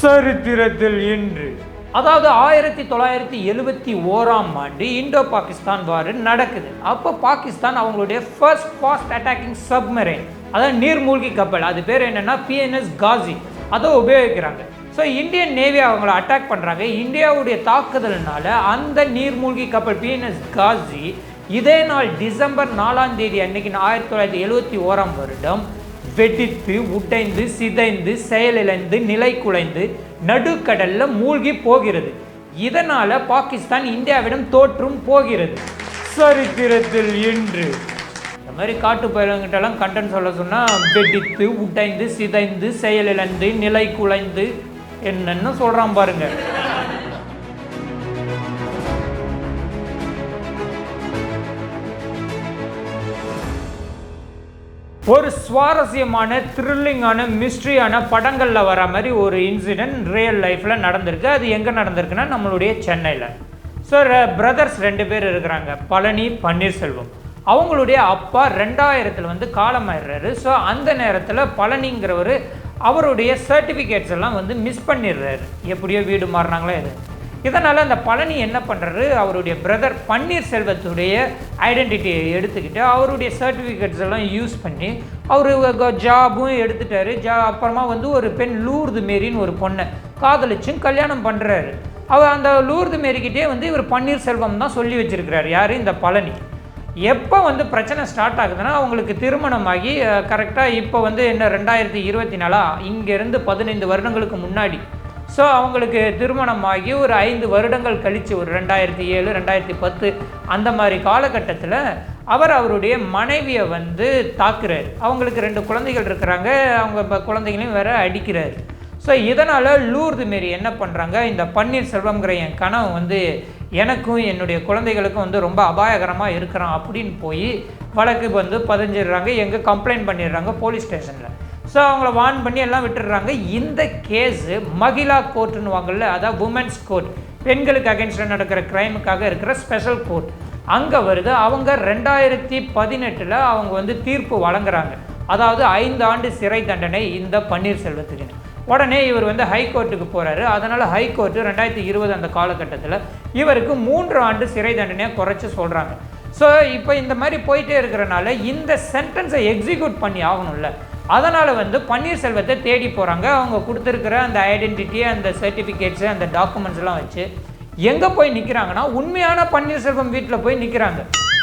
சரித்திரத்தில் இன்று. அதாவது ஆயிரத்தி தொள்ளாயிரத்தி எழுபத்தி ஓராம் ஆண்டு இந்தோ பாகிஸ்தான் வார் நடக்குது. அப்போ பாகிஸ்தான் அவங்களுடைய ஃபர்ஸ்ட் ஃபாஸ்ட் அட்டாக்கிங் சப்மரைன் அதாவது நீர்மூழ்கி கப்பல் அது பேர் என்னன்னா பிஎன்எஸ் காசி அதை உபயோகிக்கிறாங்க. ஸோ இந்தியன் நேவி அவங்கள அட்டாக் பண்ணுறாங்க இந்தியாவுடைய தாக்குதல்னால அந்த நீர்மூழ்கி கப்பல் பிஎன்எஸ் காசி இதே நாள் டிசம்பர் நாலாம் தேதி அன்னைக்கு ஆயிரத்தி தொள்ளாயிரத்தி எழுபத்தி ஓராம் வருடம் வெடித்து உடைந்து சிதைந்து செயலிழந்து நிலை குலைந்து நடுக்கடல்ல மூழ்கி போகிறது. இதனால பாகிஸ்தான் இந்தியாவிடம் தோற்றும் போகிறது. சரித்திரத்தில் இன்று. இந்த மாதிரி காட்டு பயிரங்கிட்டலாம் கண்டன் சொல்ல சொன்னால் வெடித்து உடைந்து சிதைந்து செயலிழந்து நிலை குலைந்து என்னென்னு சொல்கிறான் பாருங்கள் ஒரு சுவாரஸ்யமான த்ரில்லிங்கான மிஸ்ட்ரியான படங்களில் வர மாதிரி ஒரு இன்சிடென்ட் ரியல் லைஃப்பில் நடந்திருக்கு. அது எங்கே நடந்திருக்குன்னா நம்மளுடைய சென்னையில். ஸோ பிரதர்ஸ் ரெண்டு பேர் இருக்கிறாங்க. பழனி பன்னீர்செல்வம். அவங்களுடைய அப்பா ரெண்டாயிரத்தில் வந்து காலமாயிடுறாரு. ஸோ அந்த நேரத்தில் பழனிங்கிறவர் அவருடைய சர்டிஃபிகேட்ஸ் எல்லாம் வந்து மிஸ் பண்ணிடுறாரு. எப்படியோ வீடு மாறினாங்களோ எது இதனால் அந்த பழனி என்ன பண்ணுறாரு அவருடைய பிரதர் பன்னீர்செல்வத்துடைய ஐடென்டிட்டியை எடுத்துக்கிட்டு அவருடைய சர்டிஃபிகேட்ஸ் எல்லாம் யூஸ் பண்ணி அவர் ஜாபும் எடுத்துட்டாரு. ஜா அப்புறமா வந்து ஒரு பெண் லூர்து மேரின்னு ஒரு பொண்ணை காதலிச்சும் கல்யாணம் பண்ணுறாரு அவர் அந்த லூர்து மேரிக்கிட்டே வந்து இவர் பன்னீர்செல்வம் தான் சொல்லி வச்சுருக்கிறார். யார்? இந்த பழனி. எப்போ வந்து பிரச்சனை ஸ்டார்ட் ஆகுதுன்னா அவங்களுக்கு திருமணமாகி கரெக்டாக இப்போ வந்து என்ன ரெண்டாயிரத்தி இருபத்தி நாலா? இங்கேருந்து பதினைந்து வருடங்களுக்கு முன்னாடி. ஸோ அவங்களுக்கு திருமணமாகி ஒரு ஐந்து வருடங்கள் கழித்து ஒரு ரெண்டாயிரத்தி ஏழு ரெண்டாயிரத்தி பத்து அந்த மாதிரி காலகட்டத்தில் அவர் அவருடைய மனைவியை வந்து தாக்குறார். அவங்களுக்கு ரெண்டு குழந்தைகள் இருக்கிறாங்க. அவங்க இப்போ குழந்தைகளையும் வேற அடிக்கிறாரு. ஸோ இதனால் லூர்து மாரி என்ன பண்ணுறாங்க இந்த பன்னீர்செல்வம்ங்கிற என் கனவு வந்து எனக்கும் என்னுடைய குழந்தைகளுக்கும் வந்து ரொம்ப அபாயகரமாக இருக்கிறான் அப்படின்னு போய் வழக்கு வந்து பதிஞ்சிடுறாங்க. எங்கே கம்ப்ளைண்ட் பண்ணிடுறாங்க போலீஸ் ஸ்டேஷனில். ஸோ அவங்கள வார்ன் பண்ணி எல்லாம் விட்டுடுறாங்க. இந்த கேஸு மகிழா கோர்ட்டுன்னு வாங்கல அதாவது உமன்ஸ் கோர்ட் பெண்களுக்கு அகேன்ஸ்டாக நடக்கிற க்ரைமுக்காக இருக்கிற ஸ்பெஷல் கோர்ட் அங்கே வருது அவங்க ரெண்டாயிரத்தி பதினெட்டில் அவங்க வந்து தீர்ப்பு வழங்குறாங்க. அதாவது ஐந்து ஆண்டு சிறை தண்டனை இந்த பன்னீர்செல்வத்துக்கு உடனே இவர் வந்து ஹைகோர்ட்டுக்கு போகிறாரு அதனால் ஹைகோர்ட்டு ரெண்டாயிரத்தி இருபது அந்த காலகட்டத்தில் இவருக்கு மூன்று ஆண்டு சிறை தண்டனையை குறைச்சி சொல்கிறாங்க ஸோ இப்போ இந்த மாதிரி போயிட்டே இருக்கிறனால இந்த சென்டென்ஸை எக்ஸிக்யூட் பண்ணி ஆகணும்ல. அதனால் வந்து பன்னீர்செல்வத்தை தேடி போகிறாங்க அவங்க கொடுத்துருக்கிற அந்த ஐடென்டிட்டி அந்த சர்டிஃபிகேட்ஸு அந்த டாக்குமெண்ட்ஸ்லாம் வச்சு எங்கே போய் நிற்கிறாங்கன்னா உண்மையான பன்னீர்செல்வம் வீட்டில் போய் நிற்கிறாங்க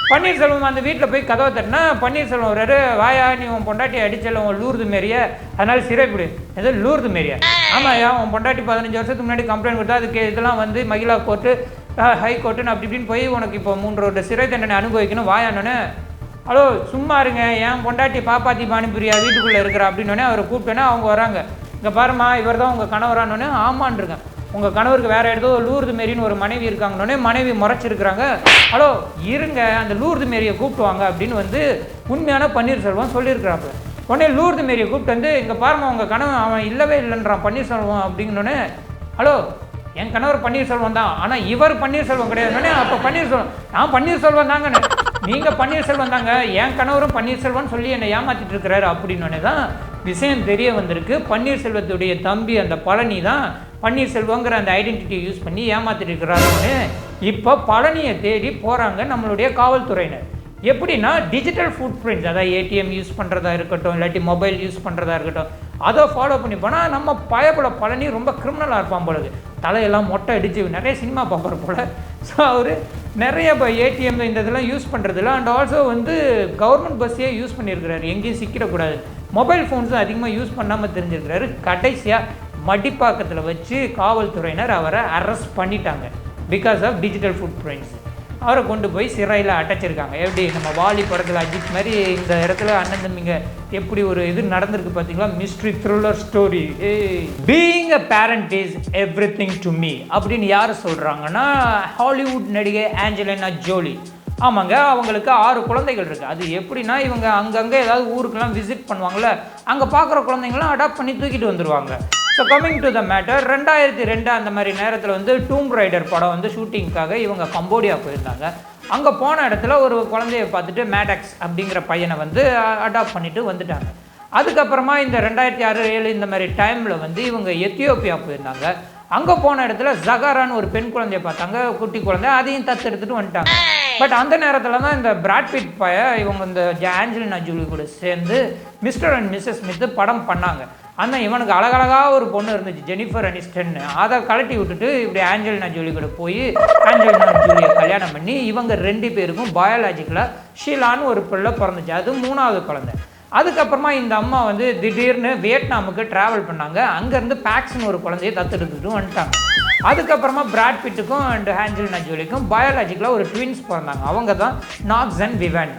பன்னீர்செல்வம் அந்த வீட்டில் போய் கதவை தட்டினா பன்னீர்செல்வம் வர்றாரு வாயா நீ உன் பொண்டாட்டி அடிச்சல உன் லூர்து மாரியா? அதனால சிறைப்பிடு எது லூர்து மாரியா. ஆமாயா உன் பொண்டாட்டி பதினஞ்சு வருஷத்துக்கு முன்னாடி கம்ப்ளைண்ட் கொடுத்தா அதுக்கு இதெல்லாம் வந்து மகிழா கோர்ட்டு ஹை கோர்ட்டுன்னு அப்படி இப்படின்னு போய் உனக்கு இப்போ மூன்று சிறை தண்டனை அனுபவிக்கணும் வாயானோன்னு ஹலோ சும்மா இருங்க. என் பொண்டாட்டி பாப்பாத்தி பானிபுரியா வீட்டுக்குள்ளே இருக்கிற. அப்படின்னோடனே அவரை கூப்பிட்டோன்னே அவங்க வராங்க. இங்கே பாருமா இவர் தான் உங்கள் கணவரானோடனே ஆமான்ருக்கேன் உங்கள் கணவருக்கு வேறு ஏதோ லூர்து மேரின்னு ஒரு மனைவி இருக்காங்கன்னொடனே மனைவி முறைச்சிருக்கிறாங்க. ஹலோ இருங்க. அந்த லூர்து மேரியை கூப்பிட்டு வாங்க. அப்படின்னு வந்து உண்மையான பன்னீர்செல்வம் சொல்லியிருக்கிறாங்க உடனே லூர்து மேரியை கூப்பிட்டு வந்து இங்கே பாருமா உங்கள் கணவன் அவன் இல்லவே இல்லைன்றான் பன்னீர்செல்வம் அப்படின்னோடனே ஹலோ என் கணவர் பன்னீர்செல்வம் தான். ஆனால் இவர் பன்னீர்செல்வம் கிடையாதுன்னே அப்போ பன்னீர்செல்வம் நான் பன்னீர்செல்வம் தாங்கண்ணே நீங்கள் பன்னீர்செல்வம் தாங்க என் கணவரும் பன்னீர்செல்வம் சொல்லி என்னை ஏமாத்திட்டு இருக்கிறாரு அப்படின்னு தான் விஷயம் தெரிய வந்திருக்கு. பன்னீர்செல்வத்துடைய தம்பி அந்த பழனி தான் பன்னீர்செல்வங்கிற அந்த ஐடென்டிட்டியை யூஸ் பண்ணி ஏமாத்திட்டு இருக்கிறாருன்னு இப்போ பழனியை தேடி போகிறாங்க நம்மளுடைய காவல்துறையினர். எப்படின்னா டிஜிட்டல் ஃபுட் பிரிண்ட்ஸ் அதாவது ஏடிஎம் யூஸ் பண்ணுறதா இருக்கட்டும் இல்லாட்டி மொபைல் யூஸ் பண்ணுறதா இருக்கட்டும் அதை ஃபாலோ பண்ணி போனால் நம்ம பயப்பட பழனி ரொம்ப கிரிமினலாக இருப்பான் போலது தலையெல்லாம் மொட்டை அடிச்சு நிறைய சினிமா பார்க்குற போல். ஸோ அவர் நிறைய இப்போ ஏடிஎம் இந்த இதெல்லாம் யூஸ் பண்ணுறதில்ல அண்ட் ஆல்சோ வந்து கவர்மெண்ட் பஸ்ஸே யூஸ் பண்ணியிருக்கிறாரு. எங்கேயும் சிக்கிடக்கூடாது. மொபைல் ஃபோன்ஸும் அதிகமாக யூஸ் பண்ணாமல் தெரிஞ்சிருக்கிறாரு. கடைசியாக மடிப்பாக்கத்தில் வச்சு காவல்துறையினர் அவரை அரெஸ்ட் பண்ணிட்டாங்க. Because of digital footprints அவரை கொண்டு போய் சிறையில் அடைச்சிருக்காங்க. எப்படி நம்ம வாலி படத்தில் அஜித் மாதிரி இந்த இடத்துல அண்ணன் தம்பிங்க எப்படி ஒரு இது நடந்திருக்கு பார்த்தீங்களா mystery thriller story being a parent is everything to me அப்படின்னு யார் சொல்கிறாங்கன்னா ஹாலிவுட் நடிகை ஆஞ்சலினா ஜோலி ஆமாங்க அவங்களுக்கு ஆறு குழந்தைகள் இருக்குது அது எப்படின்னா இவங்க அங்கங்கே ஏதாவது ஊருக்கெல்லாம் விசிட் பண்ணுவாங்கள்ல அங்கே பார்க்குற குழந்தைங்களாம் அடாப்ட் பண்ணி தூக்கிட்டு வந்துடுவாங்க so coming to the matter ரெண்டாயிரத்தி ரெண்டு அந்த மாதிரி நேரத்தில் வந்து டூம் ரைடர் படம் வந்து ஷூட்டிங்க்காக இவங்க கம்போடியா போயிருந்தாங்க. அங்கே போன இடத்துல ஒரு குழந்தைய பார்த்துட்டு மேடக்ஸ் அப்படிங்கிற பையனை வந்து அடாப்ட் பண்ணிட்டு வந்துட்டாங்க. அதுக்கப்புறமா இந்த ரெண்டாயிரத்தி ஆறு ஏழு இந்த மாதிரி டைமில் வந்து இவங்க எத்தியோப்பியா போயிருந்தாங்க. அங்கே போன இடத்துல ஜகாரான்னு ஒரு பெண் குழந்தைய பார்த்தாங்க. குட்டி குழந்தை அதையும் தத்து எடுத்துகிட்டு வந்துட்டாங்க. பட் அந்த நேரத்தில் தான் இந்த பிராட்பிட் பய இவங்க இந்த ஆஞ்சலினா ஜூலி கூட சேர்ந்து மிஸ்டர் அண்ட் மிஸ்ஸஸ் ஸ்மித் படம் பண்ணாங்க. ஆனால் இவனுக்கு அழகழகா ஒரு பொண்ணு இருந்துச்சு ஜெனிஃபர் அனிஸ்டன் அதை கழட்டி விட்டுட்டு இப்படி ஆஞ்சலினா ஜூலி கூட போய் ஆஞ்சலினா ஜூலியை கல்யாணம் பண்ணி இவங்க ரெண்டு பேருக்கும் பயாலஜிக்கலாக ஷீலான்னு ஒரு பிள்ளை பிறந்துச்சு. அது மூணாவது குழந்தை. அதுக்கப்புறமா இந்த அம்மா வந்து திடீர்னு வியட்நாமுக்கு ட்ராவல் பண்ணாங்க. அங்கேருந்து பேக்ஸ்னு ஒரு குழந்தைய தத்தெடுத்துட்டு வந்துட்டாங்க. அதுக்கப்புறமா பிராட் பிட்டுக்கும் அண்ட் ஹேஞ்சலினா ஜோலிக்கும் பயாலஜிக்கலாக ஒரு ட்வின்ஸ் பிறந்தாங்க. அவங்க தான் நாக்ஸ் அண்ட் விவான்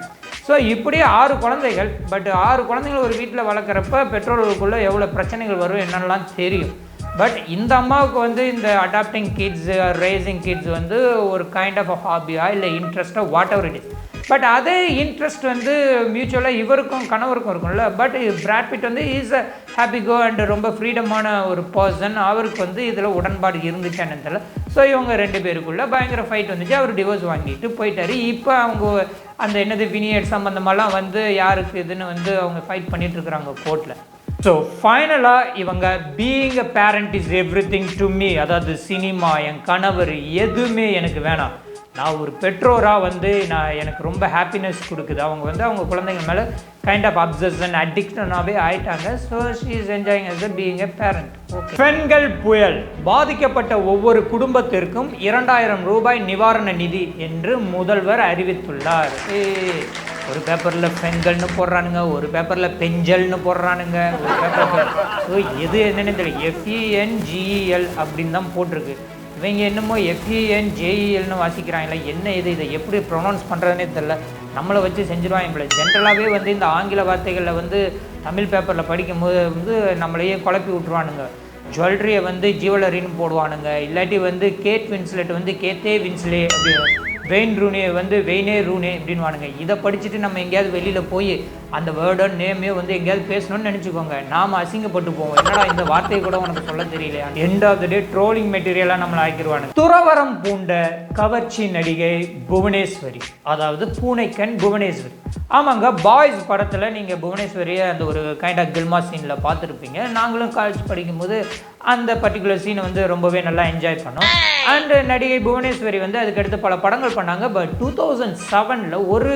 ஸோ இப்படி ஆறு குழந்தைகள் பட் ஆறு குழந்தைகள் ஒரு வீட்டில் வளர்க்குறப்ப பெற்றோர்களுக்குள்ளே எவ்வளோ பிரச்சனைகள் வரும் என்னென்னலாம் தெரியும். பட் இந்த அம்மாவுக்கு வந்து இந்த அடாப்டிங் கிட்ஸ் ரேசிங் கிட்ஸ் வந்து ஒரு கைண்ட் ஆஃப் ஹாபியா இல்லை இன்ட்ரெஸ்ட்டாக whatever it is but அதே இன்ட்ரெஸ்ட் வந்து மியூச்சுவலாக இவருக்கும் கணவருக்கும் இருக்கும்ல. பட் பிராட்பிட் வந்து is a happy go and ரொம்ப ஃப்ரீடமான ஒரு பர்சன் அவருக்கு வந்து இதில் உடன்பாடு இருந்துச்சு தெரியல. ஸோ இவங்க ரெண்டு பேருக்குள்ளே பயங்கர ஃபைட் வந்துச்சு. அவர் டிவோர்ஸ் வாங்கிட்டு போயிட்டாரு. இப்போ அவங்க அந்த என்னது வினியட் சம்மந்தமெல்லாம் வந்து யாருக்கு இதுன்னு வந்து அவங்க ஃபைட் பண்ணிட்டு இருக்கிறாங்க கோர்ட்டில் ஸோ ஃபைனலாக இவங்க being a parent is everything to me அதாவது சினிமா என் கணவர் எதுவுமே எனக்கு வேணாம். நான் ஒரு பெற்றோராக வந்து நான் எனக்கு ரொம்ப ஹாப்பினஸ் கொடுக்குது. அவங்க வந்து அவங்க குழந்தைங்க மேலே கைண்ட் ஆஃப் அப்சஷன் அடிக்ஷனாகவே ஆயிட்டாங்க. So she is enjoying as being a parent பெண்கள் புயல். பாதிக்கப்பட்ட ஒவ்வொரு குடும்பத்திற்கும் இரண்டாயிரம் ரூபாய் நிவாரண நிதி என்று முதல்வர் அறிவித்துள்ளார். ஒரு பேப்பரில் பெண்கள்னு போடுறானுங்க ஒரு பேப்பரில் பெஞ்சல்னு போடுறானுங்க ஒரு பேப்பர் எது என்னன்னு தெரியல. எஃப்இஎன்ஜிஇஎல் அப்படின்னு தான் போட்டிருக்கு. இவங்க என்னமோ எஃப்இஎன் ஜேஇஎல்னு வாசிக்கிறாங்களே என்ன இது? இதை எப்படி ப்ரொனவுன்ஸ் பண்ணுறதுனே தெரில நம்மளை வச்சு செஞ்சுருவாங்க போல ஜென்ரலாகவே வந்து இந்த ஆங்கில வார்த்தைகளில் வந்து தமிழ் பேப்பரில் படிக்கும்போது வந்து நம்மளையே குழப்பி விட்ருவானுங்க ஜுவல்லரியை வந்து ஜுவல்லரின்னு போடுவானுங்க. இல்லாட்டி வந்து கேட் வின்ஸ்லெட் வந்து கேத்தே வின்ஸ்லே அப்படின்னு வெயின் ரூனே வந்து வெயினே ரூனே அப்படின்வானுங்க இதை படிச்சுட்டு நம்ம எங்கேயாவது வெளியில் போய் அந்த வேர்டோ நேமே வந்து எங்கேயாவது பேசணும்னு நினச்சிக்கோங்க. நாம் அசிங்கப்பட்டு போவோம் என்னடா இந்த வார்த்தையை கூட உனக்கு சொல்ல தெரியலையா? End of the day trolling மெட்டீரியலாக நம்மளை ஆக்கிடுவானு துறவரம் பூண்ட கவர்ச்சி நடிகை புவனேஸ்வரி. அதாவது பூனைக்கண் புவனேஸ்வரி. ஆமாங்க பாய்ஸ் படத்தில் நீங்கள் புவனேஸ்வரியை அந்த ஒரு கைண்ட் ஆஃப் கில்மா சீனில் பார்த்துருப்பீங்க. நாங்களும் காலேஜ் படிக்கும்போது அந்த பர்டிகுலர் சீனை வந்து ரொம்பவே நல்லா என்ஜாய் பண்ணோம். அண்ட் நடிகை புவனேஸ்வரி வந்து அதுக்கடுத்து பல படங்கள் பண்ணாங்க. பட் டூ தௌசண்ட் செவனில் ஒரு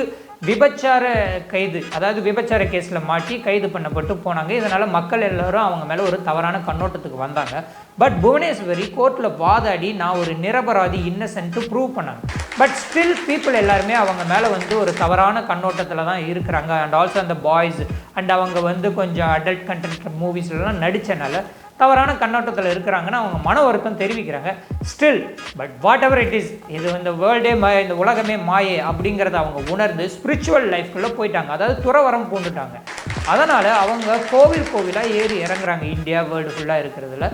விபச்சார கைது அதாவது விபச்சார கேஸில் மாட்டி கைது பண்ணப்பட்டு போனாங்க. இதனால் மக்கள் எல்லோரும் அவங்க மேலே ஒரு தவறான கண்ணோட்டத்துக்கு வந்தாங்க. பட் புவனேஸ்வரி கோர்ட்டில் வாதாடி நான் ஒரு நிரபராதி இன்னசென்ட்டு ப்ரூவ் பண்ணாங்க. பட் ஸ்டில் பீப்புள் எல்லாருமே அவங்க மேலே வந்து ஒரு தவறான கண்ணோட்டத்தில் தான் இருக்கிறாங்க. அண்ட் ஆல்சோ அந்த பாய்ஸ் அண்ட் அவங்க வந்து கொஞ்சம் அடல்ட் கண்டென்ட் மூவிஸ்லாம் நடித்தனால தவறான கண்ணோட்டத்தில் இருக்கிறாங்கன்னு அவங்க மன வருத்தம் தெரிவிக்கிறாங்க. Still but whatever it is இது இந்த வேர்ல்டே மா இந்த உலகமே மாயே அப்படிங்கிறத அவங்க உணர்ந்து ஸ்பிரிச்சுவல் லைஃப்குள்ளே போயிட்டாங்க. அதாவது துறவரம் பூண்டுட்டாங்க. அதனால் அவங்க கோவில் கோவிலாக ஏறி இறங்குறாங்க. இந்தியா வேர்ல்டு ஃபுல்லாக இருக்கிறதுல.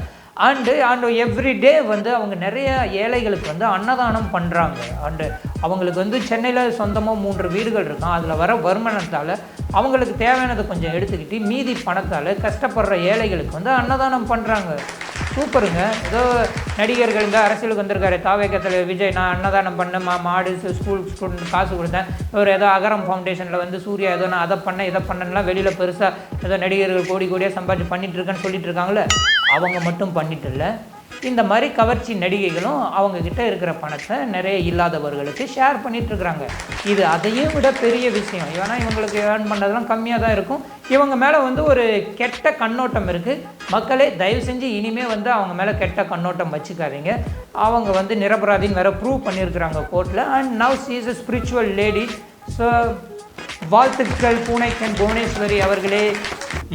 அண்டு அண்டு எவ்ரி டே வந்து அவங்க நிறைய ஏழைகளுக்கு வந்து அன்னதானம் பண்ணுறாங்க அண்டு அவங்களுக்கு வந்து சென்னையில் சொந்தமாக மூன்று வீடுகள் இருக்கும். அதில் வர வருமானத்தால் அவங்களுக்கு தேவையானதை கொஞ்சம் எடுத்துக்கிட்டு மீதி பணத்தால் கஷ்டப்படுற ஏழைகளுக்கு வந்து அன்னதானம் பண்ணுறாங்க சூப்பருங்க. ஏதோ நடிகர்கள் இந்த அரசியலுக்கு வந்திருக்காரு. தாவேக்கத்தில் விஜய் நான் அன்னதானம் பண்ணேன் மா மாடு ஸ்கூல் ஸ்டூடெண்ட் காசு கொடுத்தேன். இவர் ஏதோ அகரம் ஃபவுண்டேஷனில் வந்து சூர்யா ஏதோ நான் அதை பண்ணேன் இதை பண்ணேன்லாம் வெளியில் பெருசாக ஏதோ நடிகர்கள் கோடி கோடியாக சம்பாதிச்சு பண்ணிகிட்ருக்கேன்னு சொல்லிட்டு இருக்காங்களே அவங்க மட்டும் பண்ணிட்டு இல்லை. இந்த மாதிரி கவர்ச்சி நடிகைகளும் அவங்கக்கிட்ட இருக்கிற பணத்தை நிறைய இல்லாதவர்களுக்கு ஷேர் பண்ணிட்டு இருக்கிறாங்க. இது அதையே விட பெரிய விஷயம். ஏன்னா இவங்களுக்கு ஏர்ன் பண்ணுறதுலாம் கம்மியாக தான் இருக்கும். இவங்க மேலே வந்து ஒரு கெட்ட கண்ணோட்டம் இருக்குது மக்களே தயவு செஞ்சு இனிமே வந்து அவங்க மேலே கெட்ட கண்ணோட்டம் வச்சுக்காதீங்க. அவங்க வந்து நிரபராதின்னு வேறு ப்ரூவ் பண்ணியிருக்கிறாங்க கோர்ட்டில் and now she's is spiritual lady so வாழ்த்துக்கள் பூனைக்கன் புவனேஸ்வரி அவர்களே.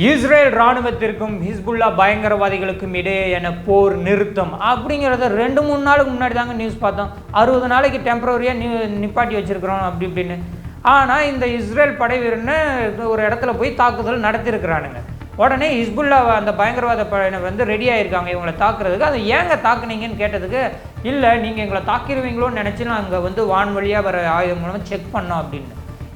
இஸ்ரேல் ராணுவத்திற்கும் ஹிஸ்புல்லா பயங்கரவாதிகளுக்கும் இடையேயான போர் நிறுத்தம். அப்படிங்கிறத ரெண்டு மூணு நாளுக்கு முன்னாடி தாங்க நியூஸ் பார்த்தோம். அறுபது நாளைக்கு டெம்பரவரியாக நியூ நிப்பாட்டி வச்சுருக்கிறோம் அப்படி இப்படின்னு. ஆனால் இந்த இஸ்ரேல் படை வீரன்னு ஒரு இடத்துல போய் தாக்குதல் நடத்தியிருக்கிறானுங்க. உடனே ஹிஸ்புல்லா அந்த பயங்கரவாத படையினர் வந்து ரெடி ஆகியிருக்காங்க இவங்களை தாக்குறதுக்கு. அதை ஏங்க தாக்குனீங்கன்னு கேட்டதுக்கு இல்லை நீங்கள் எங்களை தாக்கிடுவீங்களோன்னு நினச்சி நாங்கள் வந்து வான்வழியாக வர ஆயுதம் மூலமாக செக் பண்ணோம் அப்படின்னு.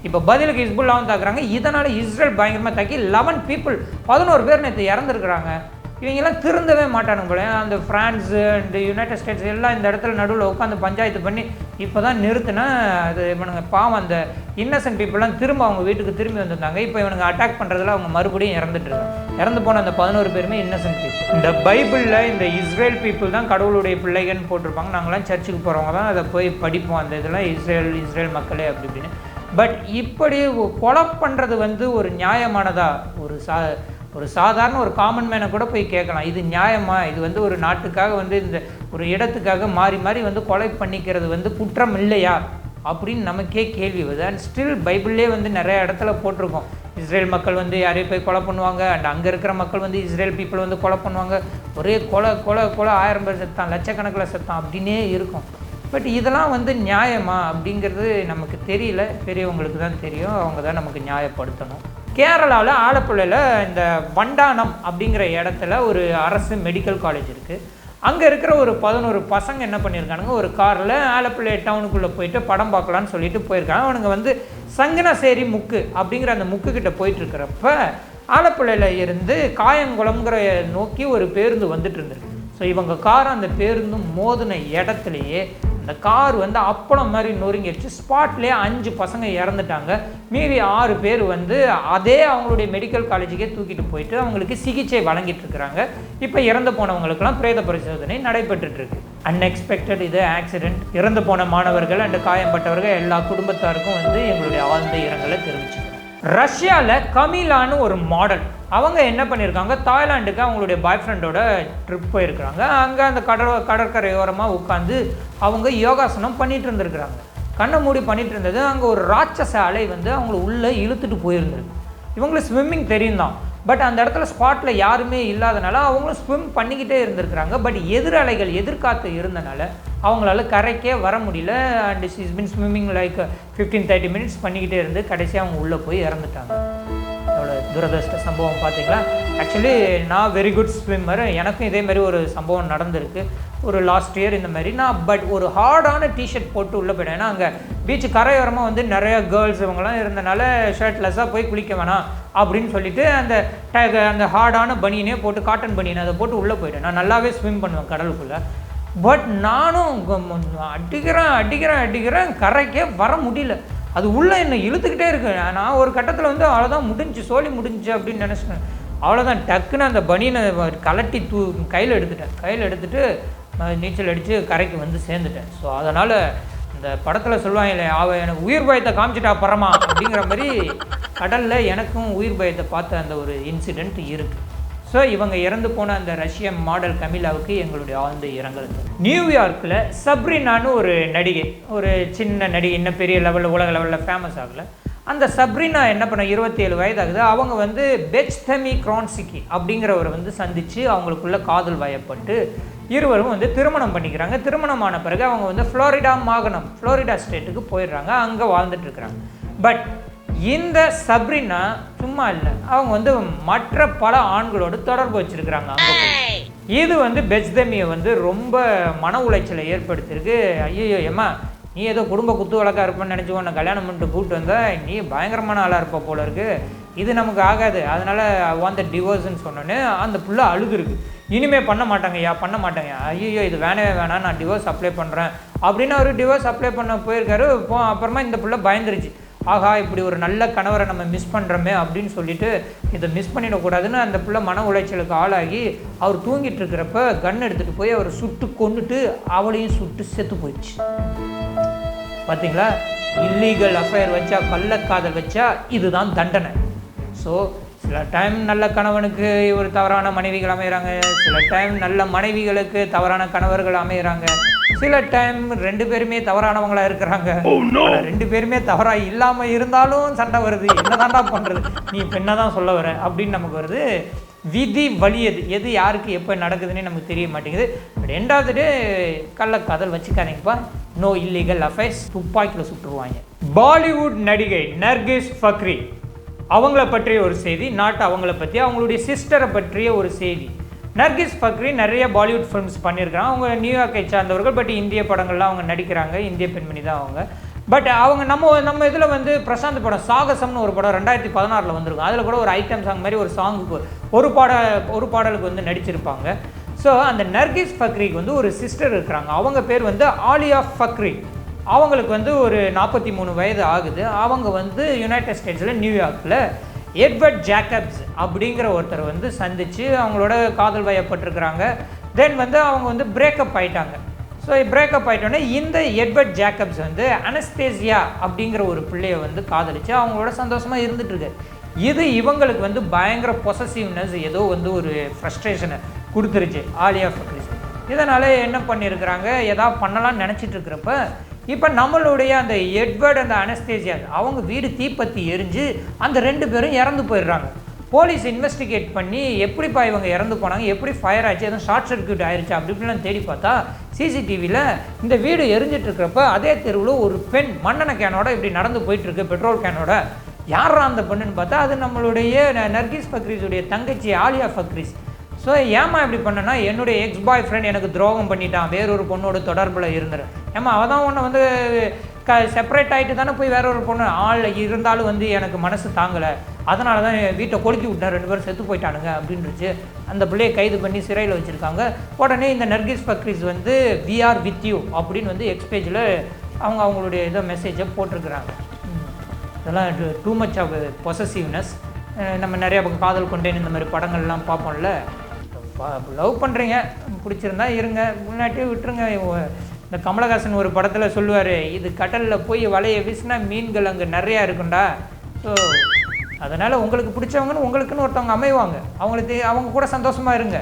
இப்போ பதிலுக்கு ஹிஸ்புல்லாவும் தாக்குறாங்க. இதனால் இஸ்ரேல் பயங்கரமாக தாக்கி லெவன் பீப்புள் பதினோரு பேர் நேற்று இறந்துருக்குறாங்க. இவங்கெல்லாம் திருந்தவே மாட்டானுங்க போல. ஏன்னா அந்த ஃப்ரான்ஸு அண்ட் யுனைடெட் ஸ்டேட்ஸ் எல்லாம் இந்த இடத்துல நடுவில் உட்காந்து பஞ்சாயத்து பண்ணி இப்போ தான் நிறுத்தினா அது இவனுங்க பாவம். அந்த இன்னசென்ட் பீப்புளெலாம் திரும்ப அவங்க வீட்டுக்கு திரும்பி வந்திருந்தாங்க. இப்போ இவனுங்க அட்டாக் பண்ணுறதுல அவங்க மறுபடியும் இறந்துட்டு இறந்து போன அந்த பதினோரு பேருமே இன்னசென்ட் பீப்புள். இந்த பைபிளில் இந்த இஸ்ரேல் பீப்புள் தான் கடவுளுடைய பிள்ளைகள்னு போட்டிருப்பாங்க. நாங்களாம் சர்ச்சுக்கு போகிறவங்க தான் அதை போய் படிப்போம். அந்த இதெல்லாம் இஸ்ரேல் இஸ்ரேல் மக்களே அப்படி இப்படின்னு. பட் இப்படி கொலை பண்ணுறது வந்து ஒரு நியாயமானதா? ஒரு சா ஒரு சாதாரண ஒரு காமன் மேனை கூட போய் கேட்கலாம். இது நியாயமா? இது வந்து ஒரு நாட்டுக்காக வந்து இந்த ஒரு இடத்துக்காக மாறி மாறி வந்து கொலை பண்ணிக்கிறது வந்து குற்றம் இல்லையா? அப்படின்னு நமக்கே கேள்வி வருது. அண்ட் ஸ்டில் பைபிள்லேயே வந்து நிறைய இடத்துல போட்டிருக்கோம். இஸ்ரேல் மக்கள் வந்து யாரையும் போய் கொலை பண்ணுவாங்க. அண்ட் அங்கே இருக்கிற மக்கள் வந்து இஸ்ரேல் பீப்புள் வந்து கொலை பண்ணுவாங்க. ஒரே கொலை கொலை கொலை ஆயிரம் பேர் செத்தான் லட்சக்கணக்கில் செத்தான் அப்படின்னே இருக்கும். பட் இதெல்லாம் வந்து நியாயமா? அப்படிங்கிறது நமக்கு தெரியல. பெரியவங்களுக்கு தான் தெரியும். அவங்க தான் நமக்கு நியாயப்படுத்தணும். கேரளாவில் ஆலப்புழையில் இந்த வண்டானம் அப்படிங்கிற இடத்துல ஒரு அரசு மெடிக்கல் காலேஜ் இருக்குது அங்கே இருக்கிற ஒரு பதினோரு பசங்க என்ன பண்ணியிருக்கானுங்க? ஒரு காரில் ஆலப்புழை டவுனுக்குள்ளே போயிட்டு படம் பார்க்கலான்னு சொல்லிட்டு போயிருக்காங்க. அவனுங்க வந்து சங்கனசேரி முக்கு அப்படிங்கிற அந்த முக்கு கிட்ட போயிட்டு ஆலப்புழையில் இருந்து காயங்குளம்ங்கிற நோக்கி ஒரு பேருந்து வந்துட்டு இருந்திருக்கு. ஸோ இவங்க கார் அந்த பேருந்தும் மோதின இடத்துலையே அந்த கார் வந்து அப்பளம் மாதிரி நொறுங்கிடுச்சு. ஸ்பாட்லேயே அஞ்சு பசங்க இறந்துட்டாங்க. மீதி ஆறு பேர் வந்து அதே அவங்களுடைய மெடிக்கல் காலேஜுக்கே தூக்கிட்டு போயிட்டு அவங்களுக்கு சிகிச்சை வழங்கிட்டு இருக்கிறாங்க. இப்போ இறந்து போனவங்களுக்கெல்லாம் பிரேத பரிசோதனை நடைபெற்றுட்ருக்கு அன்எக்ஸ்பெக்டட் இது ஆக்சிடென்ட் இறந்து போன மாணவர்கள் அண்ட் காயம்பட்டவர்கள் எல்லா குடும்பத்தாருக்கும் வந்து எங்களுடைய ஆழ்ந்த இரங்கலை தெரிவிச்சு ரஷ்யாவில் கமிலான்னு ஒரு மாடல் அவங்க என்ன பண்ணியிருக்காங்க தாய்லாந்துக்கு அவங்களுடைய பாய் ஃப்ரெண்டோட ட்ரிப் போயிருக்கிறாங்க. அங்கே அந்த கடல் கடற்கரையோரமாக உட்காந்து அவங்க யோகாசனம் பண்ணிட்டு இருந்திருக்கிறாங்க. கண்ணை மூடி பண்ணிட்டு இருந்தது. அங்கே ஒரு ராட்சச அலை வந்து அவங்கள உள்ளே இழுத்துட்டு போயிருந்திருக்கு இவங்களுக்கு ஸ்விம்மிங் தெரியும் தான் பட் அந்த இடத்துல ஸ்பாட்டில் யாருமே இல்லாதனால அவங்களும் ஸ்விம் பண்ணிக்கிட்டே இருந்திருக்கிறாங்க. பட் எதிரலைகள் எதிர்காத்து இருந்தனால அவங்களால கரைக்கே வர முடியல. And is been swimming like fifteen thirty minutes பண்ணிக்கிட்டே இருந்து கடைசியாக அவங்க உள்ளே போய் இறந்துட்டாங்க. எவ்வளோ துரதிருஷ்ட சம்பவம் பார்த்தீங்களா? ஆக்சுவலி நான் வெரி குட் ஸ்விம்மர் எனக்கும் இதே மாதிரி ஒரு சம்பவம் நடந்திருக்கு. ஒரு லாஸ்ட் இயர் இந்த மாதிரி. நான் பட் ஒரு ஹார்டான டிஷர்ட் போட்டு உள்ளே போயிட்டேன். ஏன்னா அங்கே பீச் கரையோரமாக வந்து நிறையா கேர்ள்ஸ் இவங்கெல்லாம் இருந்தனால ஷர்ட்லெஸ்ஸாக போய் குளிக்க வேணாம் அப்படின்னு சொல்லிட்டு அந்த ட- அந்த ஹார்டான பனியனே போட்டு காட்டன் பனியனை அதை போட்டு உள்ளே போயிட்டேன். நான் நல்லாவே ஸ்விம் பண்ணுவேன் கடலுக்குள்ளே. பட் நானும் அடிக்கிறேன் அடிக்கிறேன் அடிக்கிறேன். கரைக்கே வர முடியல. அது உள்ளே என்னை இழுத்துக்கிட்டே இருக்கு. நான் ஒரு கட்டத்தில் வந்து அவ்வளோதான் முடிஞ்சு சோழி முடிஞ்சு அப்படின்னு நினச்சிட்டேன். அவ்வளோதான் டக்குன்னு அந்த பனியனை கலட்டி தூ கையில் எடுத்துட்டேன். கையில் எடுத்துகிட்டு நீச்சல் அடித்து கரைக்கு வந்து சேர்ந்துட்டேன். ஸோ அதனால் இந்த படத்தில் சொல்லுவாங்க இல்லை அவள் எனக்கு உயிர் பயத்தை காமிச்சிட்டா பரமா அப்படிங்கிற மாதிரி கடலில் எனக்கும் உயிர் பயத்தை பார்த்த அந்த ஒரு இன்சிடெண்ட் இருக்குது ஸோ இவங்க இறந்து போன அந்த ரஷ்யன் மாடல் கமிலாவுக்கு எங்களுடைய ஆழ்ந்த இரங்கல். நியூயார்க்கில் சப்ரினான்னு ஒரு நடிகை ஒரு சின்ன நடிகை இன்னும் பெரிய லெவலில் உலக லெவலில் ஃபேமஸ் ஆகல. அந்த சப்ரினா என்ன பண்ண இருபத்தி ஏழு வயதாகுது. அவங்க வந்து பெச்தமி கிரான்சிக்கி அப்படிங்கிறவரை வந்து சந்தித்து அவங்களுக்குள்ள காதல் வயப்பட்டு இருவரும் வந்து திருமணம் பண்ணிக்கிறாங்க. திருமணமான பிறகு அவங்க வந்து ஃப்ளோரிடா மாகணம் ஃப்ளோரிடா ஸ்டேட்டுக்கு போயிடுறாங்க. அங்கே வாழ்ந்துட்டுருக்குறாங்க பட் இந்த சப்ரினா சும்மா இல்லை. அவங்க வந்து மற்ற பல ஆண்களோடு தொடர்பு வச்சிருக்கிறாங்க இது வந்து பெச்தமியை வந்து ரொம்ப மன உளைச்சலை ஏற்படுத்தியிருக்கு. ஐயோ ஏம்மா நீ ஏதோ குடும்ப குத்து வழக்கா இருப்பேன்னு நினச்சி உன்னை கல்யாணம் பண்ணிட்டு கூப்பிட்டு வந்தா நீ பயங்கரமான ஆளாக இருப்ப போல இருக்கு. இது நமக்கு ஆகாது. அதனால வாந்த டிவோர்ஸ்ன்னு சொன்னோன்னே அந்த புள்ள அழுதுருக்கு. இனிமே பண்ண மாட்டாங்கய்யா பண்ண மாட்டாங்க ஐயோ இது வேணவே வேணாம் நான் டிவோர்ஸ் அப்ளை பண்ணுறேன் அப்படின்னு அவர் டிவோர்ஸ் அப்ளை பண்ண போயிருக்காரு. அப்புறமா இந்த புள்ள பயந்துருச்சு. ஆகா இப்படி ஒரு நல்ல கணவரை நம்ம மிஸ் பண்ணுறோமே அப்படின்னு சொல்லிட்டு இதை மிஸ் பண்ணிடக்கூடாதுன்னு அந்த பிள்ளை மன உளைச்சலுக்கு ஆளாகி அவர் தூங்கிட்டு இருக்கிறப்ப கன் எடுத்துகிட்டு போய் அவர் சுட்டு கொண்டுட்டு அவளையும் சுட்டு செத்து போயிடுச்சு. பார்த்தீங்களா இல்லீகல் அஃபேர் வச்சா கள்ளக்காதல் வச்சா இதுதான் தண்டனை. ஸோ சில டைம் நல்ல கணவனுக்கு ஒரு தவறான மனைவிகள் அமைகிறாங்க சில டைம் நல்ல மனைவிகளுக்கு தவறான கணவர்கள் அமைகிறாங்க சில டைம் ரெண்டு பேருமே தவறானவங்களா இருக்கிறாங்க. ஆனா ரெண்டு பேருமே தவறா இல்லாம இருந்தாலும் சண்டை வருது. என்னதான்டா பண்றது? நீ இப்போ என்னதான் சொல்ல வர? அப்படின்னு நமக்கு வருது. விதி வலியது எது? யாருக்கு எப்போ நடக்குதுன்னு நமக்கு தெரிய மாட்டேங்குது. பட் ரெண்டாவது டே கள்ளக்காதல் வச்சுக்காதீங்கப்பா. நோ இல்லீகல் அஃபேர்ஸ் துப்பாக்கியில் சுட்டுருவாங்க. பாலிவுட் நடிகை நர்கிஸ் ஃபக்ரி அவங்கள பற்றிய ஒரு செய்தி நாட்டு அவங்கள பற்றி அவங்களுடைய சிஸ்டரை பற்றிய ஒரு செய்தி. நர்கிஸ் ஃபக்ரி நிறைய பாலிவுட் ஃபிலிம்ஸ் பண்ணியிருக்காங்க அவங்க நியூயார்க்கை சார்ந்தவர்கள் பட் இந்திய படங்கள்லாம் அவங்க நடிக்கிறாங்க. இந்திய பெண்மணி தான் அவங்க. பட் அவங்க நம்ம நம்ம இதில் வந்து பிரசாந்த் படம் சாகசம்னு ஒரு படம் ரெண்டாயிரத்தி பதினாறில் வந்திருக்கும் அதில் கூட ஒரு ஐட்டம் சாங் மாதிரி ஒரு சாங்குக்கு ஒரு பாட ஒரு பாடலுக்கு வந்து நடிச்சிருப்பாங்க. ஸோ அந்த நர்கிஸ் ஃபக்ரிக்கு வந்து ஒரு சிஸ்டர் இருக்கிறாங்க. அவங்க பேர் வந்து ஆலியா ஃபக்ரி. அவங்களுக்கு வந்து ஒரு நாற்பத்தி மூணு வயது ஆகுது. அவங்க வந்து யுனைடெட் ஸ்டேட்ஸில் நியூயார்க்கில் எட்வர்ட் ஜேக்கப்ஸ் அப்படிங்கிற ஒருத்தர் வந்து சந்தித்து அவங்களோட காதல் வயப்பட்டிருக்கிறாங்க. தென் வந்து அவங்க வந்து பிரேக்கப் ஆயிட்டாங்க. ஸோ பிரேக்கப் ஆகிட்டோன்னே இந்த எட்வர்ட் ஜேக்கப்ஸ் வந்து அனஸ்தேசியா அப்படிங்கிற ஒரு பிள்ளையை வந்து காதலித்து அவங்களோட சந்தோஷமாக இருந்துட்டுருக்கு. இது இவங்களுக்கு வந்து பயங்கர பொசசிவ்னஸ் ஏதோ வந்து ஒரு ஃப்ரஸ்ட்ரேஷனை கொடுத்துருச்சு. ஆலியா ஃபக்ரிஸ். இதனால் என்ன பண்ணியிருக்கிறாங்க? எதாவது பண்ணலாம்னு நினச்சிட்டு இருக்கிறப்ப இப்போ நம்மளுடைய அந்த எட்வர்ட் அந்த அனஸ்தேசியா அவங்க வீடு தீப்பத்தி எரிஞ்சு அந்த ரெண்டு பேரும் இறந்து போயிடுறாங்க. போலீஸ் இன்வெஸ்டிகேட் பண்ணி எப்படிப்பா இவங்க இறந்து போனாங்க எப்படி ஃபயர் ஆச்சு எதுவும் ஷார்ட் சர்க்யூட் ஆயிடுச்சு அப்படி இப்படிலாம் தேடி பார்த்தா சிசிடிவியில் இந்த வீடு எரிஞ்சிட்டு இருக்கிறப்ப அதே தெருவில் ஒரு பெண் மண்ணெண்ண கேனோட இப்படி நடந்து போயிட்டுருக்கு பெட்ரோல் கேனோட யாரா அந்த பெண்ணுன்னு பார்த்தா அது நம்மளுடைய நர்கிஸ் ஃபக்ரிஸுடைய தங்கச்சி ஆலியா ஃபக்ரிஸ். ஸோ ஏமா இப்படி பண்ணனா என்னுடைய எக்ஸ் பாய் ஃப்ரெண்ட் எனக்கு துரோகம் பண்ணிட்டான் வேறொரு பொண்ணோட தொடர்பில் இருந்துறேன் ஏமா அவள் தான் உன்னை வந்து க செப்பரேட் ஆகிட்டு தானே போய் வேற ஒரு பொண்ணு ஆள் இருந்தாலும் வந்து எனக்கு மனசு தாங்கலை. அதனால தான் என் வீட்டை கொளுத்தி விட்டேன் ரெண்டு பேரும் செத்து போயிட்டானுங்க அப்படின்னுச்சு. அந்த பிள்ளையை கைது பண்ணி சிறையில் வச்சுருக்காங்க. உடனே இந்த நர்கிஸ் பக்ரிஸ் வந்து வி ஆர் வித் யூ அப்படின்னு வந்து எக்ஸ்பேஜில் அவங்க அவங்களுடைய இதை மெசேஜை போட்டிருக்கிறாங்க. இதெல்லாம் டூ மச் ஆஃப் பொசசிவ்னஸ் நம்ம நிறையா பக்கம் காதல் கொண்டேன் இந்த மாதிரி படங்கள்லாம் பார்ப்போம்ல. லவ் பண்ணுறீங்க பிடிச்சிருந்தா இருங்க. முன்னாடியே விட்டுருங்க. இந்த கமலஹாசன் ஒரு படத்தில் சொல்லுவார் இது கடலில் போய் வலையை வீசினா மீன்கள் அங்கே நிறையா இருக்குண்டா ஸோ அதனால் உங்களுக்கு பிடிச்சவங்கன்னு உங்களுக்குன்னு ஒருத்தவங்க அமைவாங்க. அவங்களுக்கு அவங்க கூட சந்தோஷமாக இருங்க.